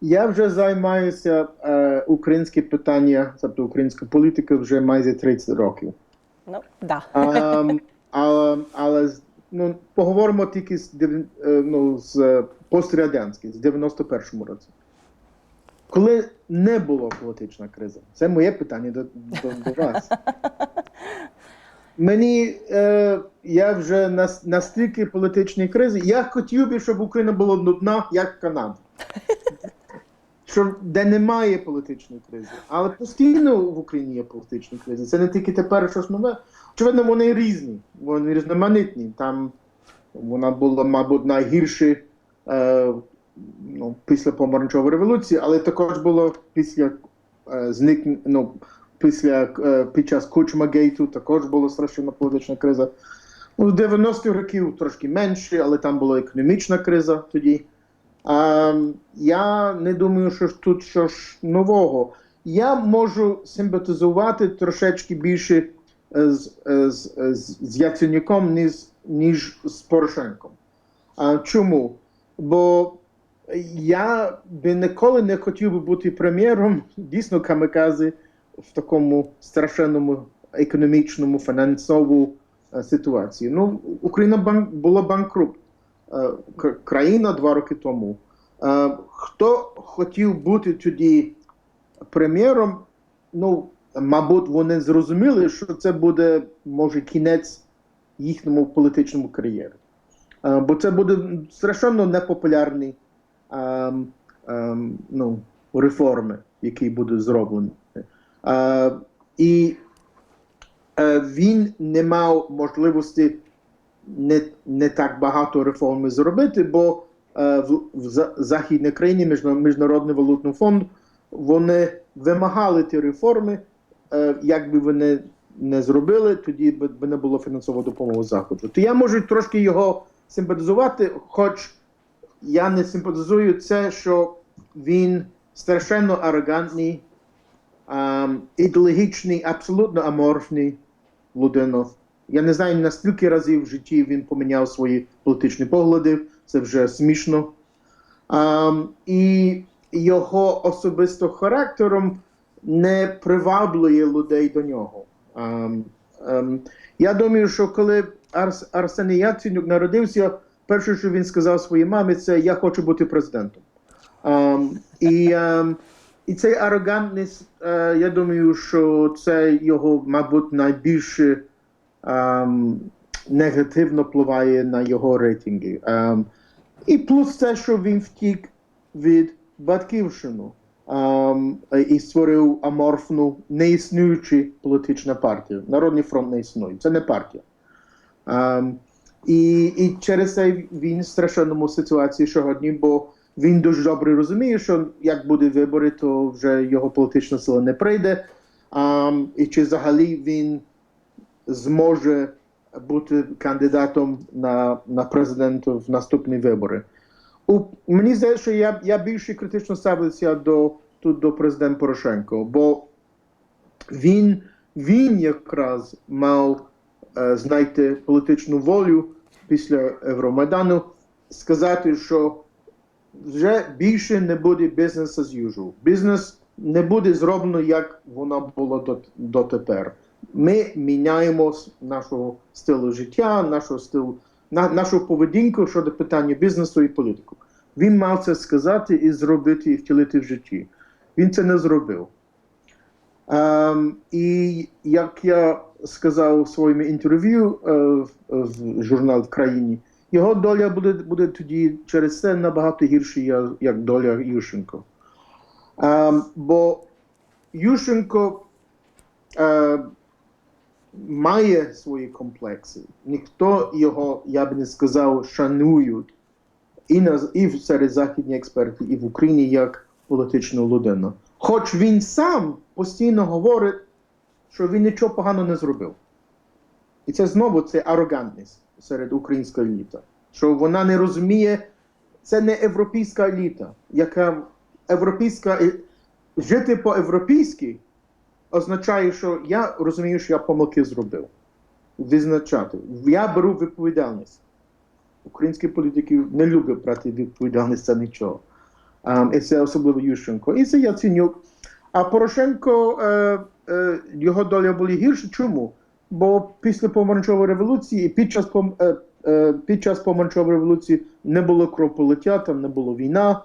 Я вже займаюся е, українське питання, тобто українська політика вже майже 30 років. Ну, да. А, але, але ну, поговоримо тільки з, е, ну, з пострадянських, з 91-му році. Коли не було політична криза, це моє питання до, до, до вас. Мені е, я вже нас, настільки політичної кризи, я хотів би, щоб Україна була нудна, як Канада. Що де немає політичної кризи. Але постійно в Україні є політичні кризи. Це не тільки тепер щось нове. Очевидно, вони різні, вони різноманітні. Там вона була, мабуть, найгірша е, ну, після помаранчевої революції, але також було після е, зникнення, ну, після е, під час Кучмагейту також була страшна політична криза. Ну, з 90-х років трошки менше, але там була економічна криза тоді. А, я не думаю, що тут щось нового. Я можу симпатизувати трошечки більше е, з, е, з, е, з, з Яценюком, ніж, ніж з Порошенком. А, чому? Бо я би ніколи не хотів би бути прем'єром дійсно камикази в такому страшенному економічному, фінансовому ситуації. Ну, Україна банк, була банкрут. Е, країна два роки тому. Е, Хто хотів бути тоді прем'єром, ну, мабуть, вони зрозуміли, що це буде, може, кінець їхньому політичному кар'єрі. Е, Бо це буде страшенно непопулярні ем, ем, ну, реформи, які будуть зроблені. І він не мав можливості не, не так багато реформи зробити, бо е, в, в західній країні Міжнародний валютний фонд вони вимагали ті реформи. Е, як би вони не зробили, тоді б не було фінансової допомоги заходу. То я можу трошки його симпатизувати, хоч я не симпатизую це, що він страшенно арогантний, ем, ідеологічний, абсолютно аморфний людина. Я не знаю, наскільки разів в житті він поміняв свої політичні погляди. Це вже смішно. Ем, і його особисто характером не приваблює людей до нього. Ем, ем, я думаю, що коли Арс, Арсеній Яценюк народився, перше, що він сказав своїй мамі, це я хочу бути президентом. Ем, і, ем, і цей арогантність, е, я думаю, що це його, мабуть, найбільше негативно впливає на його рейтинги. Ем, і плюс те, що він втік від батьківщину ем, і створив аморфну, неіснуючу політичну партію. Народний фронт не існує. Це не партія. Ем, і, і через це він в страшенному ситуації сьогодні, бо він дуже добре розуміє, що як буде вибори, то вже його політична сила не прийде. Ем, і чи взагалі він зможе бути кандидатом на, на президента в наступні вибори. У, мені здається, що я, я більше критично ставлюся до, тут до президента Порошенко, бо він, він якраз мав е, знайти політичну волю після Євромайдану сказати, що вже більше не буде бізнес as usual. Бізнес не буде зроблено, як воно було до, дотепер. Ми міняємо нашого стилу життя, нашого стилу, на, нашу поведінку щодо питання бізнесу і політику. Він мав це сказати і зробити, і втілити в житті. Він це не зробив. Ем, і як я сказав у своєму інтерв'ю е, в, журнал в країні, його доля буде, буде тоді через це набагато гірша, як доля Ющенко. Ем, бо Ющенко е, має свої комплекси. Ніхто його, я б не сказав, шанують і, на, і серед західних експертів, і в Україні як політичну людину. Хоч він сам постійно говорить, що він нічого поганого не зробив. І це знову це арогантність серед української еліти. Що вона не розуміє, це не європейська еліта, яка європейська е- жити по-європейськи означає, що я розумію, що я помилки зробив. Визначати. Я беру відповідальність. Українські політики не люблять брати відповідальність за нічого. ем, і це особливо Ющенко, і це Яценюк. А Порошенко е, е, його доля була гірша. Чому? Бо після помаранчевої революції, і під час пом, е, е, під час помаранчевої революції не було кровопролиття, там не було війна,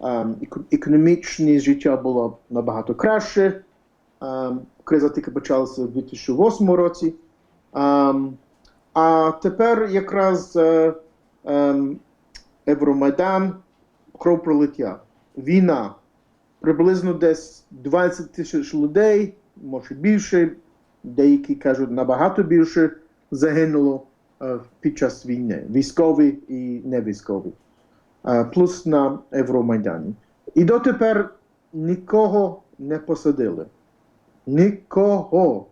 ем, еко- економічне життя було набагато краще. Ем, криза тільки почалася у 2008 році. Ем, а тепер якраз е, ем, Евромайдан, кровопролиття, війна. Приблизно десь 20 тисяч людей, може більше, деякі кажуть набагато більше загинуло е, під час війни, військові і не військові, Е, плюс на Евромайдані. І дотепер нікого не посадили. Нікого.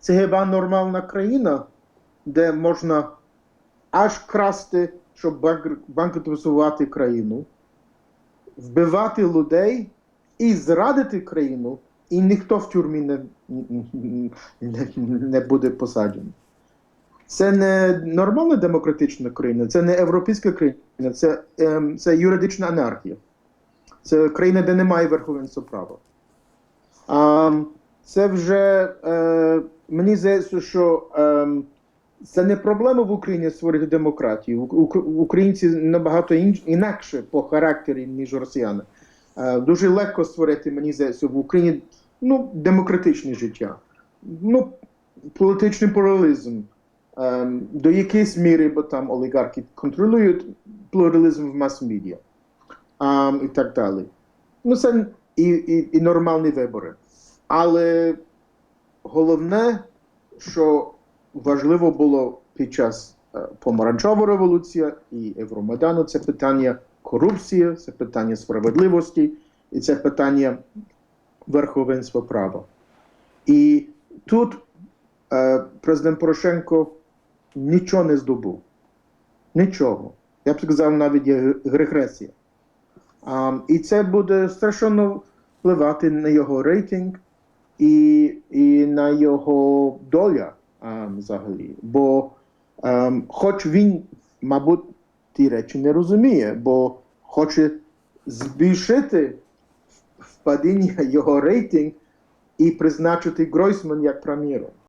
Це хіба нормальна країна, де можна аж красти, щоб банк- країну, вбивати людей і зрадити країну, і ніхто в тюрмі не, не, не буде посаджений. Це не нормальна демократична країна, це не європейська країна, це, ем, це юридична анархія. Це країна, де немає верховенства права. А, це вже е, мені здається, що е, це не проблема в Україні створити демократію. Українці набагато інакше по характері, ніж росіяни. Е, дуже легко створити, мені здається, в Україні ну, демократичне життя. Ну, політичний плуралізм. Е, до якоїсь міри, бо там олігархи контролюють плуралізм в мас-медіа і так далі. Ну, це і, і, і нормальні вибори. Але головне, що важливо було під час е, помаранчевої революції і Євромайдану, це питання корупції, це питання справедливості і це питання верховенства права. І тут е, президент Порошенко нічого не здобув. Нічого. Я б сказав, навіть є регресія. І це буде страшенно впливати на його рейтинг і, і на його доля взагалі. Бо хоч він, мабуть, ті речі не розуміє, бо хоче збільшити впадіння його рейтинг і призначити Гройсман як прем'єром.